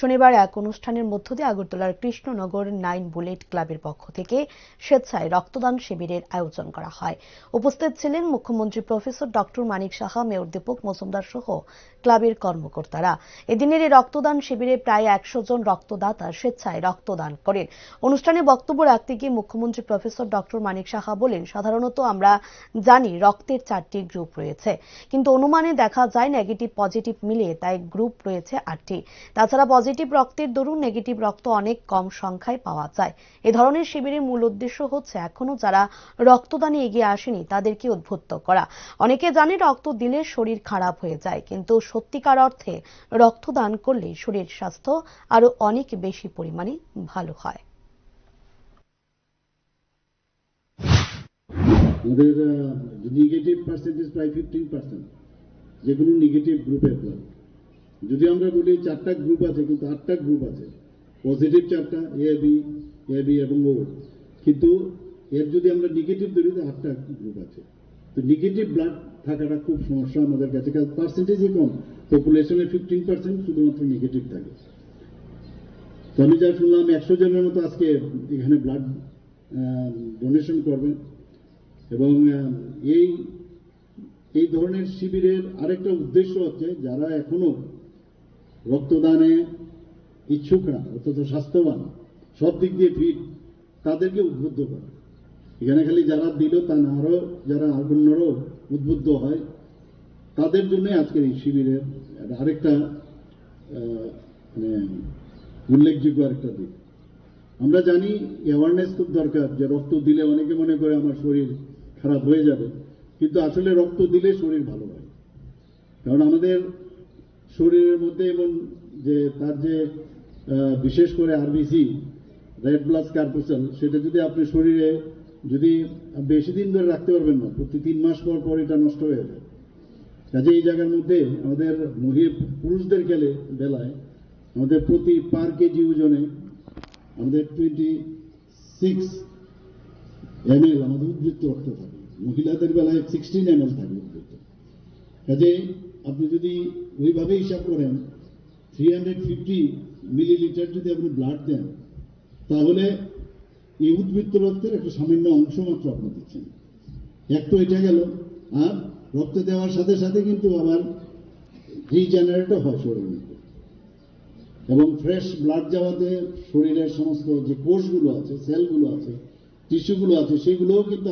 শনিবার এক অনুষ্ঠানের মধ্য দিয়ে আগরতলার কৃষ্ণনগর নাইন বুলেট ক্লাবের পক্ষ থেকে স্বেচ্ছায় রক্তদান শিবিরের আয়োজন করা হয়। উপস্থিত ছিলেন মুখ্যমন্ত্রী professor doctor Manik Saha, mayor Dipak Majumdar সহ ক্লাবের কর্মকর্তারা। এদিনের এই রক্তদান শিবিরে প্রায় একশো জন রক্তদাতা স্বেচ্ছায় রক্তদান করেন। অনুষ্ঠানে বক্তব্য রাখতে গিয়ে মুখ্যমন্ত্রী প্রফেসর ডক্টর মানিক সাহা বলেন, সাধারণত আমরা জানি রক্তের চারটি গ্রুপ রয়েছে, কিন্তু অনুমানে দেখা যায় নেগেটিভ, পজিটিভ মিলিয়ে তাই গ্রুপ রয়েছে আটটি। তাছাড়া রক্তের দরুন নেগেটিভ রক্ত অনেক কম সংখ্যায় পাওয়া যায়। এ ধরনের শিবিরের মূল উদ্দেশ্য হচ্ছে এখনও যারা রক্তদানে এগিয়ে আসেনি তাদেরকে উদ্বুদ্ধ করা। অনেকে জানে রক্ত দিলে শরীর খারাপ হয়ে যায়, কিন্তু সত্যিকার অর্থে রক্তদান করলে শরীর স্বাস্থ্য আরও অনেক বেশি পরিমাণে ভালো হয়। আমাদের নেগেটিভ পার্সেন্টেজ প্রায় ফিফটিন পার্সেন্ট যেগুলো নেগেটিভ গ্রুপের ব্লাড যদি আমরা বলি চারটা গ্রুপ আছে, কিন্তু আটটা গ্রুপ আছে পজিটিভ চারটা এ বি এ বি এবং ও কিন্তু এর যদি আমরা নেগেটিভ ধরি, তো আটটা গ্রুপ আছে। তো নেগেটিভ ব্লাড থাকাটা খুব সমস্যা আমাদের কাছে, কারণ পার্সেন্টেজই কম পপুলেশনের ফিফটিন পার্সেন্ট শুধুমাত্র নেগেটিভ থাকে। তো আমি যা শুনলাম, একশো জনের মতো আজকে এখানে ব্লাড ডোনেশন করবেন। এবং এই এই ধরনের শিবিরের আরেকটা উদ্দেশ্য হচ্ছে, যারা এখনও রক্তদানে ইচ্ছুক না অথচ স্বাস্থ্যবান, সব দিক দিয়ে ফিট তাদেরকে উদ্বুদ্ধ করা। এখানে খালি যারা দিল তা না আরও যারা অন্যরাও উদ্বুদ্ধ হয়, তাদের জন্যই আজকের এই শিবিরের আরেকটা মানে উল্লেখযোগ্য আরেকটা দিক। আমরা জানি অ্যাওয়ারনেস খুব দরকার, যে রক্ত দিলে অনেকে মনে করে আমার শরীর খারাপ হয়ে যাবে, কিন্তু আসলে রক্ত দিলে শরীর ভালো হয়। কারণ আমাদের শরীরের মধ্যে এমন যে তার যে বিশেষ করে আরবিসি রেড ব্লাড কার্পোসেল সেটা যদি আপনি শরীরে যদি বেশি দিন ধরে রাখতে পারবেন না, প্রতি তিন মাস পর পর এটা নষ্ট হয়ে যাবে। কাজে এই জায়গার মধ্যে আমাদের মহিলা পুরুষদের গেলে বেলায় আমাদের প্রতি পার কেজি ওজনে আমাদের টোয়েন্টি সিক্স এমএল আমাদের উদ্বৃত্ত রক্ত থাকে। মহিলাদের বেলায় সিক্সটিন এমএল থাকে উদ্বৃত্ত। কাজে আপনি যদি ওইভাবে হিসাব করেন থ্রি হান্ড্রেড ফিফটি মিলিলিটার যদি আপনি ব্লাড দেন, তাহলে এই উদ্বৃত্ত রক্তের একটা সামান্য অংশ মাত্র আপনি দিচ্ছেন। এক তো এটা গেল, আর রক্ত দেওয়ার সাথে সাথে কিন্তু আবার রিজেনারেটও হয় মধ্যে। এবং ফ্রেশ ব্লাড যাওয়াতে শরীরের সমস্ত যে কোষগুলো আছে সেলগুলো আছে টিস্যুগুলো আছে, সেগুলোও কিন্তু